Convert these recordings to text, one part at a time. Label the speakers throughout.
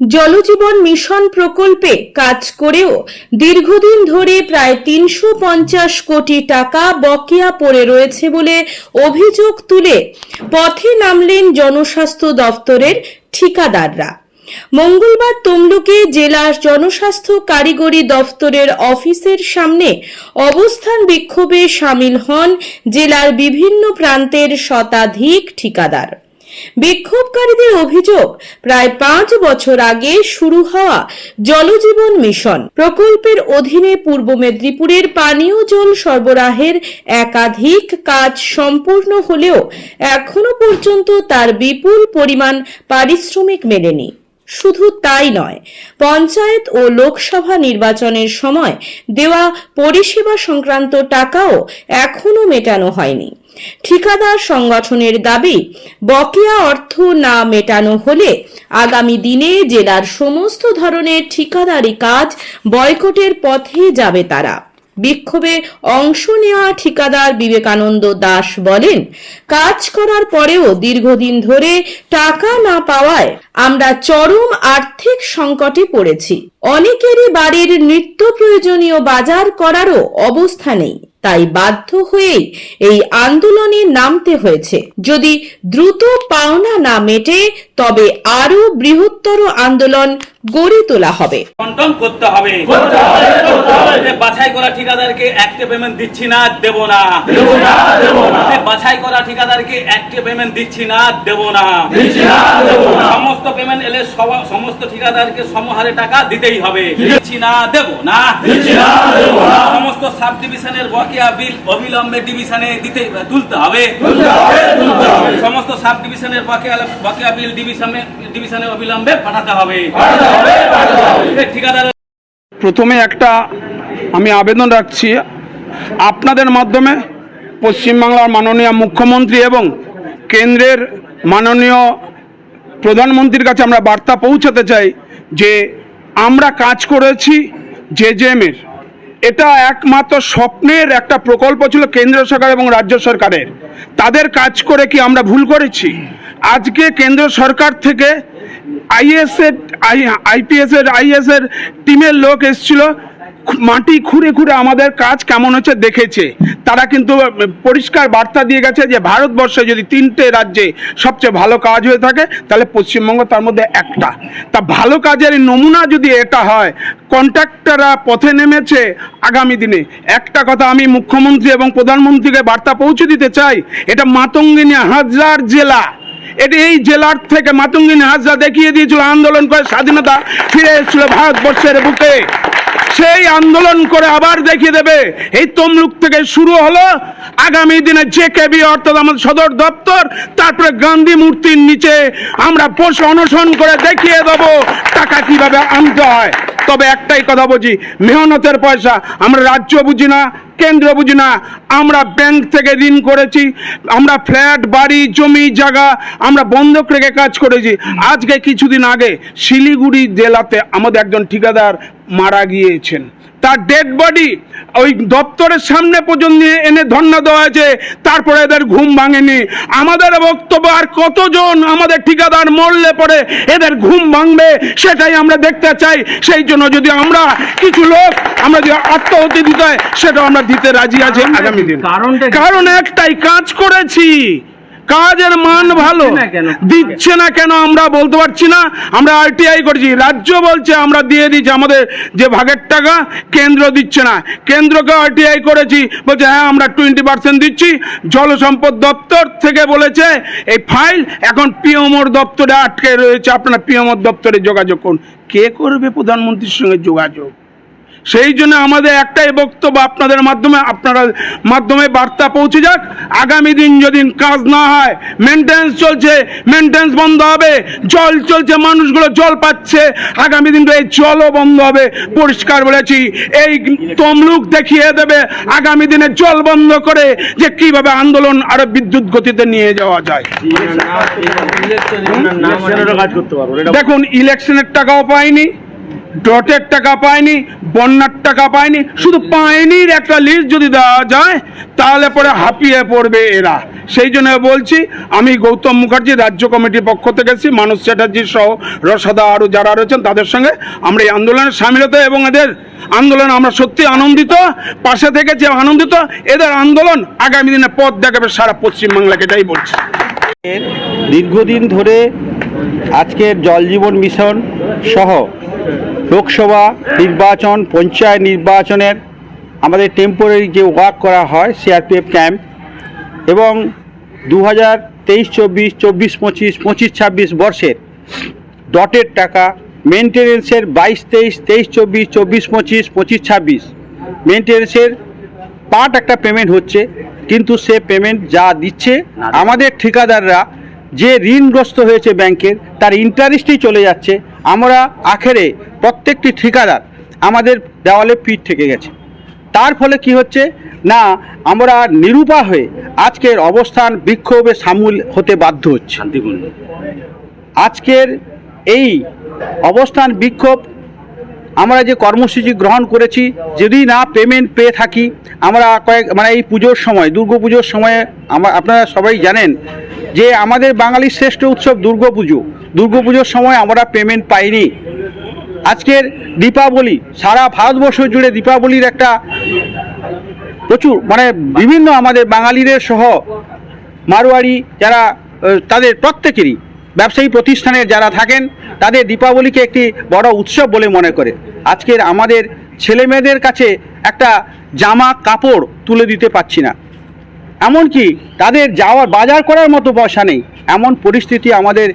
Speaker 1: জলজীবন mission প্রকল্পে কাজ করেও দীর্ঘদিন ধরে প্রায় তিনশো পঞ্চাশ কোটি টাকা বকেয়া পড়ে রয়েছে বলে অভিযোগ তুলে পথে নামলেন জনস্বাস্থ্য দফতরের ঠিকাদাররা। মঙ্গলবার তমলুকে জেলার জনস্বাস্থ্য কারিগরি দফতরের অফিসের সামনে অবস্থান বিক্ষোভে সামিল হন জেলার বিভিন্ন প্রান্তের শতাধিক ঠিকাদার। বিক্ষোভকারীদের অভিযোগ, প্রায় পাঁচ বছর আগে শুরু হওয়া জলজীবন মিশন। প্রকল্পের অধীনে পূর্ব মেদিনীপুরের পানীয় জল সরবরাহের একাধিক কাজ সম্পূর্ণ হলেও এখনও পর্যন্ত তার বিপুল পরিমাণ পারিশ্রমিক মেলেনি। শুধু তাই নয়, পঞ্চায়েত ও লোকসভা নির্বাচনের সময় দেওয়া পরিষেবা সংক্রান্ত টাকাও এখনও মেটানো হয়নি। ঠিকাদার সংগঠনের দাবি, বকেয়া অর্থ না মেটানো হলে আগামী দিনে জেলার সমস্ত ধরনের ঠিকাদারি কাজ বয়কটের পথে যাবে তারা। বিক্ষোভে অংশ নেওয়া ঠিকাদার বিবেকানন্দ দাস বলেন, কাজ করার পরেও দীর্ঘদিন ধরে টাকা না পাওয়ায় আমরা চরম আর্থিক সংকটে পড়েছি। অনেকেরই বাড়ির নিত্য প্রয়োজনীয় বাজার করারও অবস্থা নেই। তাই বাধ্য হয়েই এই আন্দোলনে নামতে হয়েছে। যদি দ্রুত পাওনা না মেটে তবে আরও বৃহত্তর আন্দোলন গড়ে তোলা হবে।
Speaker 2: কন্ট্রোল করতে হবে। বাছাই করা ঠিকাদারকে একটা পেমেন্ট দিচ্ছি না দেব না। বাছাই করা ঠিকাদারকে একটা পেমেন্ট দিচ্ছি না দেব না। সমস্ত পেমেন্ট এলে সমস্ত ঠিকাদারকে সমহারে টাকা দিতেই হবে। দিচ্ছি না দেব না। সমস্ত সাব ডিভিশনের বকেয়া বিল অবিলম্বে ডিভিশনে দিতে তুলতে হবে। সমস্ত সাব ডিভিশনের বকেয়া বকেয়া বিল ডিভিশনে ডিভিশনে অবিলম্বে পাঠাতে হবে। ঠিকাদার
Speaker 3: প্রথমে একটা আমি আবেদন রাখছি আপনাদের মাধ্যমে পশ্চিমবাংলার মাননীয় মুখ্যমন্ত্রী এবং কেন্দ্রের মাননীয় প্রধানমন্ত্রীর কাছে আমরা বার্তা পৌঁছাতে চাই যে আমরা কাজ করেছি জেজেএমের এটা একমাত্র স্বপ্নের একটা প্রকল্প ছিল কেন্দ্র সরকার এবং রাজ্য সরকারের। তাদের কাজ করে কি আমরা ভুল করেছি? আজকে কেন্দ্র সরকার থেকে আইএসের আই আইপিএস এর আইএস এর টিমের লোক এসেছিল। মাটি খুঁড়ে খুঁড়ে আমাদের কাজ কেমন হচ্ছে দেখেছে। তারা কিন্তু পরিষ্কার বার্তা দিয়ে গেছে যে ভারতবর্ষে যদি তিনটে রাজ্যে সবচেয়ে ভালো কাজ হয়ে থাকে, তাহলে পশ্চিমবঙ্গ তার মধ্যে একটা। তা ভালো কাজের নমুনা যদি এটা হয় কন্ট্রাক্টররা পথে নেমেছে আগামী দিনে। একটা কথা আমি মুখ্যমন্ত্রী এবং প্রধানমন্ত্রীকে বার্তা পৌঁছে দিতে চাই, এটা মাতঙ্গিনী হাজার জেলা। এটি এই জেলার থেকে মাতঙ্গিনী হাজরা দেখিয়ে দিয়েছিল আন্দোলন করে স্বাধীনতা ফিরে এসেছিল ভারতবর্ষের বুকে। সেই আন্দোলন করে আবার দেখিয়ে দেবে। এই তমলুক থেকে শুরু হলো আগামী দিনে যে কেবি অর্থাৎ আমাদের সদর দপ্তর, তারপরে গান্ধী মূর্তির নিচে আমরা বসে অনশন করে দেখিয়ে দেবো টাকা কীভাবে আনতে হয়। তবে একটাই কথা বুঝি, মেহনতের পয়সা আমরা রাজ্য বুঝি না কেন্দ্র বুঝি না, আমরা ব্যাংক থেকে ঋণ করেছি, আমরা ফ্ল্যাট বাড়ি, জমি, জায়গা, আমরা বন্ধক রেখে কাজ করেছি। আজকে কিছুদিন আগে শিলিগুড়ি জেলাতে আমাদের একজন ঠিকাদার মারা গিয়েছেন। তার ডেড বডি ওই দপ্তরের সামনে পর্যন্ত এনে ধর্ণা দেওয়া হয়েছে তারপরে এদের ঘুম ভাঙেনি। আমাদের বক্তব্য আর কতজন আমাদের ঠিকাদার মরলে পরে এদের ঘুম ভাঙবে সেটাই আমরা দেখতে চাই। সেই জন্য যদি আমরা কিছু লোক আমরা যদি আত্মহতি দিতে হয় সেটাও আমরা দিতে রাজি আছি। আগামী দিন। কারণ একটাই কাজ করেছি। কাজের মান ভালো। দিচ্ছে না কেন? আমরা বলতে পারছি না? আমরা আরটিআই করেছি। রাজ্য বলছে আমরা দিয়ে দিচ্ছি। আমাদের যে ভাগের টাকা কেন্দ্র দিচ্ছে না। কেন্দ্রকে আরটিআই করেছি। বলছে হ্যাঁ আমরা টোয়েন্টি পার্সেন্ট দিচ্ছি। জলসম্পদ দপ্তর থেকে বলেছে এই ফাইল এখন পিএমওর দপ্তরে আটকে রয়েছে। আপনারা পিএমওর দপ্তরে যোগাযোগ করুন। কে করবে প্রধানমন্ত্রীর সঙ্গে যোগাযোগ? সেই জন্য আমাদের একটাই বক্তব্য আপনাদের মাধ্যমে আপনারা মাধ্যমে বার্তা পৌঁছে যাক। আগামী দিন যদি কাজ না হয় মেনটেন্স চলছে মেনটেন্স বন্ধ হবে জল চলছে মানুষগুলো জল পাচ্ছে আগামী দিন এই জলও বন্ধ হবে। পরিষ্কার বলেছি এই তমলুক দেখিয়ে দেবে আগামী দিনে জল বন্ধ করে যে কীভাবে আন্দোলন আরও বিদ্যুৎ গতিতে নিয়ে যাওয়া যায়। দেখুন ইলেকশনের টাকাও পাইনি। ডটের টাকা পায়নি বন্যার টাকা পায়নি শুধু পায়নির একটা লিস্ট যদি দেওয়া যায়, তাহলে পরে হাঁপিয়ে পড়বে এরা। সেই জন্য বলছি, আমি গৌতম মুখার্জি রাজ্য কমিটির পক্ষ থেকে এসেছি, মানুষ চ্যাটার্জি সহ রসাদা আরও যারা রয়েছেন, তাদের সঙ্গে আমরা এই আন্দোলনে সামিল হতে এবং এদের আন্দোলন আমরা সত্যি আনন্দিত, পাশে থেকে যে আনন্দিত, এদের আন্দোলন আগামী দিনে পথ দেখাবে সারা পশ্চিমবাংলাকে, এটাই বলছি।
Speaker 4: দীর্ঘদিন ধরে আজকের জল জীবন মিশন সহ লোকসভা নির্বাচন পঞ্চায়েত নির্বাচনের আমাদের টেম্পোরারি যে ওয়ার্ক করা হয় সিআরপিএফ ক্যাম্প এবং দু হাজার তেইশ চব্বিশ চব্বিশ পঁচিশ পঁচিশ ছাব্বিশ বর্ষের ডটের টাকা মেনটেনেন্সের বাইশ তেইশ তেইশ চব্বিশ চব্বিশ পঁচিশ পঁচিশ ছাব্বিশ। মেনটেনেন্সের পার্ট একটা পেমেন্ট হচ্ছে কিন্তু সে পেমেন্ট যা দিচ্ছে আমাদের ঠিকাদাররা যে ঋণগ্রস্ত হয়েছে ব্যাংকের তার ইন্টারেস্টই চলে যাচ্ছে। আমরা আখেরে প্রত্যেকটি ঠিকাদার আমাদের দেওয়ালে পিঠ থেকে গেছে। তার ফলে কি হচ্ছে? না আমরা নিরূপা হয়ে আজকের অবস্থান বিক্ষোভে সামুল হতে বাধ্য হচ্ছে। আজকের এই অবস্থান বিক্ষোভ আমরা যে কর্মসূচি গ্রহণ করেছি, যদি না পেমেন্ট পেয়ে থাকি, আমরা কয়েক মানে এই পুজোর সময়, দুর্গা পুজোর সময়ে আমরা আপনারা সবাই জানেন যে আমাদের বাঙালির শ্রেষ্ঠ উৎসব দুর্গা পুজো। দুর্গা পুজোর সময় আমরা পেমেন্ট পাইনি। আজকের দীপাবলি, সারা ভারতবর্ষ জুড়ে দীপাবলির একটা প্রচুর মানে বিভিন্ন আমাদের বাঙালিদের সহ মারোয়ারি যারা তাদের প্রত্যেকেরই ব্যবসায়ী প্রতিষ্ঠানের যারা থাকেন, তাদের দীপাবলিকে একটি বড় উৎসব বলে মনে করে। আজকের আমাদের ছেলেমেয়েদের কাছে একটা জামা কাপড় তুলে দিতে পারছি না। এমনকি তাদের যাওয়ার বাজার করার মতো পয়সা নেই। এমন পরিস্থিতি আমাদের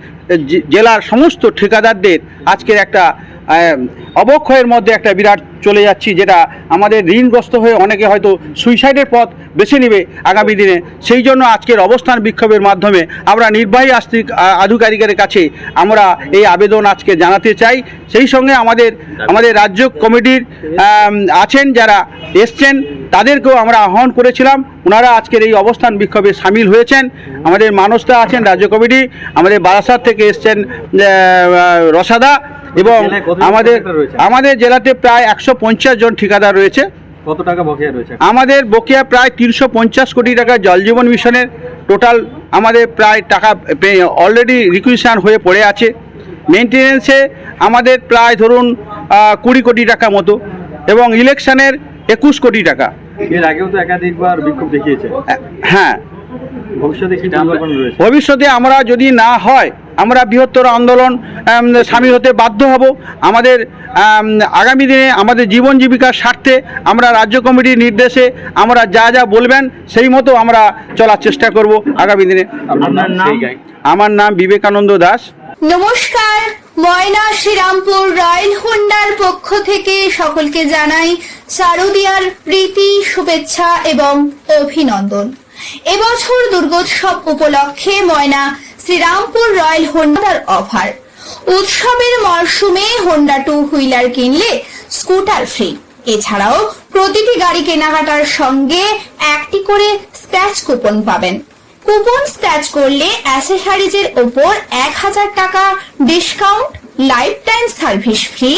Speaker 4: জেলার সমস্ত ঠিকাদারদের আজকের একটা অবক্ষয়ের মধ্যে একটা বিরাট চলে যাচ্ছি, যেটা আমাদের ঋণগ্রস্ত হয়ে অনেকে হয়তো সুইসাইডের পথ বেছে নেবে আগামী দিনে। সেই জন্য আজকের অবস্থান বিক্ষোভের মাধ্যমে আমরা নির্বাহী আস্তিক আধিকারিকের কাছে আমরা এই আবেদন আজকে জানাতে চাই। সেই সঙ্গে আমাদের আমাদের রাজ্য কমিটির আছেন যারা এসছেন, তাদেরকেও আমরা আহ্বান করেছিলাম। ওনারা আজকের এই অবস্থান বিক্ষোভে সামিল হয়েছেন। আমাদের মানসদা আছেন রাজ্য কমিটি, আমাদের বারাসাত থেকে এসছেন রসাদা এবং আমাদের আমাদের জেলাতে প্রায় একশো পঞ্চাশ জন ঠিকাদার রয়েছে।
Speaker 5: কত টাকা বকেয়া রয়েছে?
Speaker 4: আমাদের বকেয়া প্রায় তিনশো পঞ্চাশ কোটি টাকা জল জীবন মিশনের টোটাল আমাদের প্রায় টাকা অলরেডি রিকুইশন হয়ে পড়ে আছে। মেনটেনেন্সে আমাদের প্রায় ধরুন কুড়ি কোটি টাকা মতো এবং ইলেকশনের একুশ কোটি টাকা।
Speaker 5: এর আগেও তো একাধিকবার বিক্ষোভ দেখিয়েছে।
Speaker 4: হ্যাঁ।
Speaker 5: ভবিষ্যতে
Speaker 4: ভবিষ্যতে আমরা যদি না হয় আমরা বৃহত্তর আন্দোলন আম, সামিল হতে বাধ্য হব। আমাদের আগামী দিনে আমাদের জীবন জীবিকার স্বার্থে আমরা রাজ্য কমিটির নির্দেশে আমরা যা যা বলবেন সেই মতো আমরা চলার চেষ্টা করব আগামী দিনে। আমার নাম বিবেকানন্দ দাস।
Speaker 6: নমস্কার ময়না শ্রীরামপুর রয়্যাল হোন্ডার পক্ষ থেকে সকলকে জানাই শারদীয়ার প্রীতি শুভেচ্ছা এবং অভিনন্দন। এবছর দুর্গোৎসব উপলক্ষে ময়না শ্রীরামপুর রয়্যাল হোন্ডার অফার। উৎসবের মরশুমে হোন্ডা টু হুইলার কিনলে স্কুটার ফ্রি এছাড়াও প্রতিটি গাড়ি কেনাকাটার সঙ্গে একটি করে স্ক্র্যাচ কুপন পাবেন। কুপন স্ক্র্যাচ করলে অ্যাসেসারিজের ওপর এক হাজার টাকা discount lifetime service free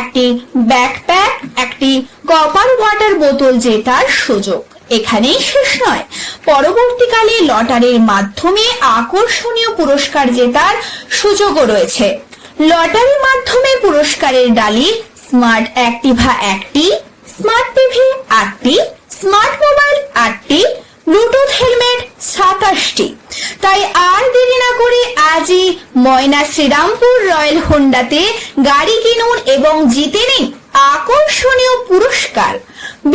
Speaker 6: একটি ব্যাকপ্যাক একটি কপার ওয়াটার বোতল জেতার সুযোগ। এখানেই শেষ নয়। পরবর্তীকালে লটারির মাধ্যমে আকর্ষণীয় পুরস্কার জেতার সুযোগও রয়েছে। লটারির মাধ্যমে পুরস্কারের ডালি, স্মার্ট অ্যাক্টিভা একটি, স্মার্ট টিভি আটটি, স্মার্ট মোবাইল আটটি, ব্লুটুথ হেলমেট সাতাশটি। তাই আর দেরি না করে আজই ময়না শ্রীরামপুর রয়্যাল হোন্ডাতে গাড়ি কিনুন এবং জিতে নিন আকর্ষণীয় পুরস্কার।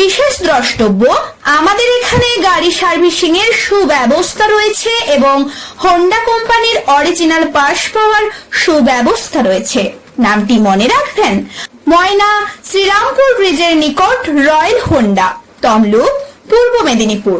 Speaker 6: বিশেষ দ্রষ্টব্য, আমাদের এখানে গাড়ি সার্ভিসিং এর সুব্যবস্থা রয়েছে এবং হোন্ডা কোম্পানির অরিজিনাল পাশ পাওয়ার সুব্যবস্থা রয়েছে। নামটি মনে রাখবেন, ময়না শ্রীরামপুর ব্রিজের নিকট রয়্যাল হোন্ডা তমলুক, পূর্ব Medinipur.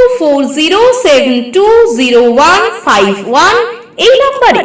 Speaker 1: four zero seven two zero one five one এই নম্বরে